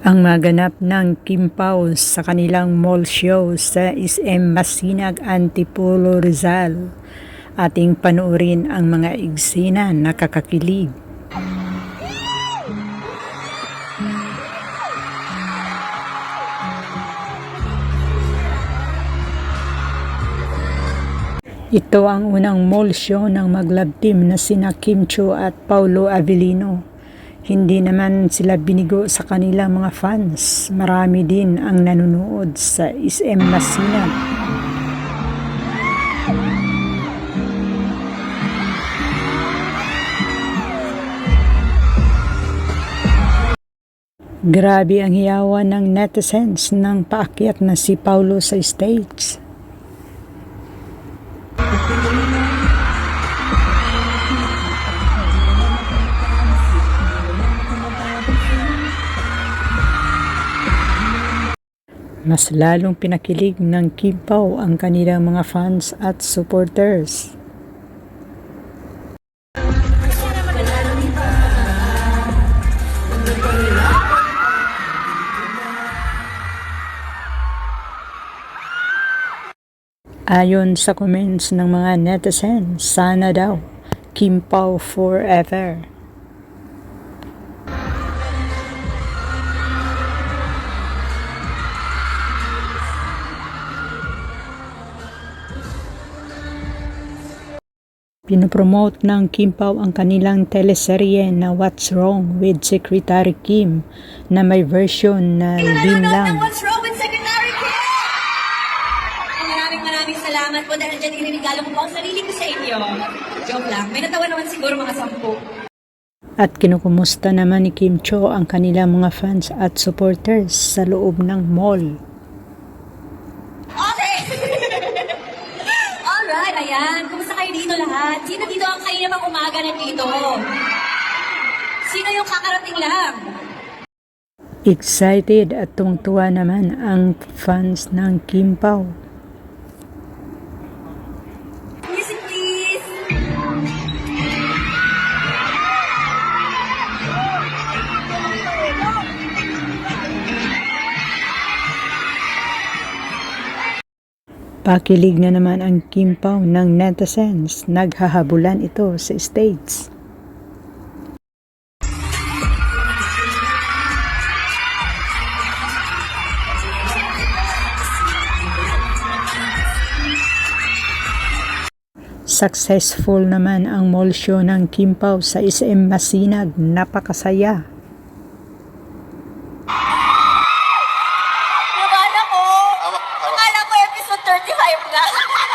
ang maganap ng Kimpaw sa kanilang mall show sa SM Masinag Antipolo Rizal. Ating panoorin ang mga eksena na nakakakilig. Ito ang unang mall show ng maglab team na sina Kim Cho at Paulo Avellino. Hindi naman sila binigo sa kanilang mga fans. Marami din ang nanonood sa SM Masinag. Grabe ang hiyawan ng netizens nang paakyat na si Paulo sa stage. Mas lalong pinakilig ng Kimpaw ang kanilang mga fans at supporters. Ayon sa comments ng mga netizens, sana daw Kimpaw forever. Pinopromote ng Kimpaw ang kanilang teleserye na What's Wrong with Secretary Kim na may version na Nanonood lang. ng What's Wrong with Secretary Kim? Maraming maraming salamat po dahil dyan ininigalo ko po ang sarili ko sa inyo. Joke lang. May natawa naman siguro mga sampu. At kinukumusta naman ni Kim Cho ang kanilang mga fans at supporters sa loob ng mall. Okay! Alright, ayan. Kumusta kayo dito lahat? Sino dito ang kayo namang umaga nandito? Sino yung kakarating lang? Excited at tungtuwa naman ang fans ng Kim Pao. Pakilig na naman ang Kim Pao ng netizens. Naghahabulan ito sa stage. Successful naman ang mall show ng Kim Pao sa SM Masinag. Napakasaya. 你还不敢。